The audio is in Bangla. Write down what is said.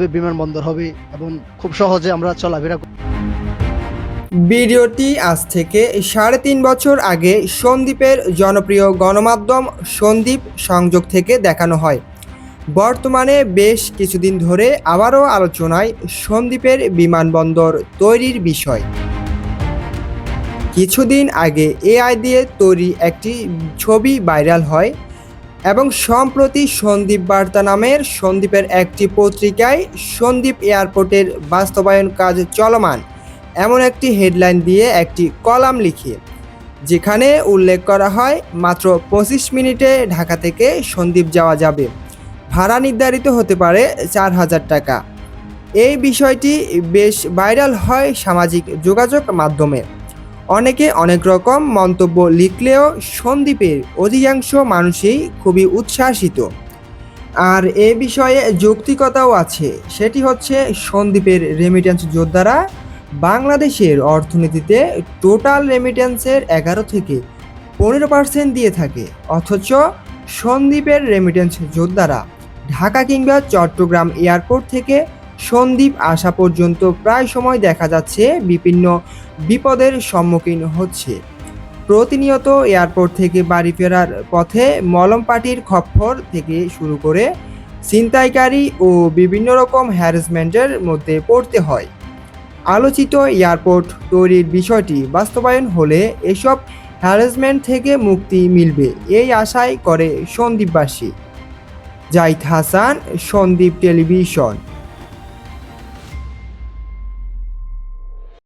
সন্দ্বীপে বিমানবন্দর হবে এবং খুব সহজে আমরা চলাফেরা ভিডিওটি আজ থেকে সাড়ে তিন বছর আগে সন্দীপের জনপ্রিয় গণমাধ্যম সন্দীপ সংযোগ থেকে দেখানো হয়। বর্তমানে বেশ কিছুদিন ধরে আবারও আলোচনায় সন্দীপের বিমানবন্দর তৈরির বিষয়। কিছুদিন আগে এআই দিয়ে তৈরি একটি ছবি ভাইরাল হয় এবং সম্প্রতি সন্দীপ বার্তা নামের সন্দীপের একটি পত্রিকায় সন্দীপ এয়ারপোর্টের বাস্তবায়ন কাজ চলমান। এমন একটি হেডলাইন দিয়ে একটি কলাম লিখে, যেখানে উল্লেখ করা হয়, মাত্র পঁচিশ মিনিটে ঢাকা থেকে সন্দ্বীপ যাওয়া যাবে। ভাড়া নির্ধারিত হতে পারে চার হাজার টাকা। এই বিষয়টি বেশ ভাইরাল হয় সামাজিক যোগাযোগ মাধ্যমে। অনেকে অনেক রকম মন্তব্য লিখলেও সন্দ্বীপের অধিকাংশ মানুষই খুবই উচ্ছ্বাসিত। আর এ বিষয়ে যৌক্তিকতাও আছে, সেটি হচ্ছে সন্দ্বীপের রেমিটেন্স যোদ্ধারা বাংলাদেশের অর্থনীতিতে টোটাল রেমিটেন্সের এগারো থেকে পনেরো পার্সেন্ট দিয়ে থাকে, অথচ সন্দীপের রেমিটেন্স যোদ্ধারা ঢাকা কিংবা চট্টগ্রাম এয়ারপোর্ট থেকে সন্দ্বীপ আসা পর্যন্ত প্রায় সময় দেখা যাচ্ছে বিভিন্ন বিপদের সম্মুখীন হচ্ছে। প্রতিনিয়ত এয়ারপোর্ট থেকে বাড়ি ফেরার পথে মলম পার্টির খপ্পর থেকে শুরু করে ছিনতাইকারী ও বিভিন্ন রকম হ্যারাসমেন্টের মধ্যে পড়তে হয়। আলোচিত এয়ারপোর্ট তৈরির বিষয়টি বাস্তবায়ন হলে এসব হ্যারাসমেন্ট থেকে মুক্তি মিলবে এই আশাই করে সন্দীপবাসী। জাহিদ হাসান, সন্দীপ টেলিভিশন।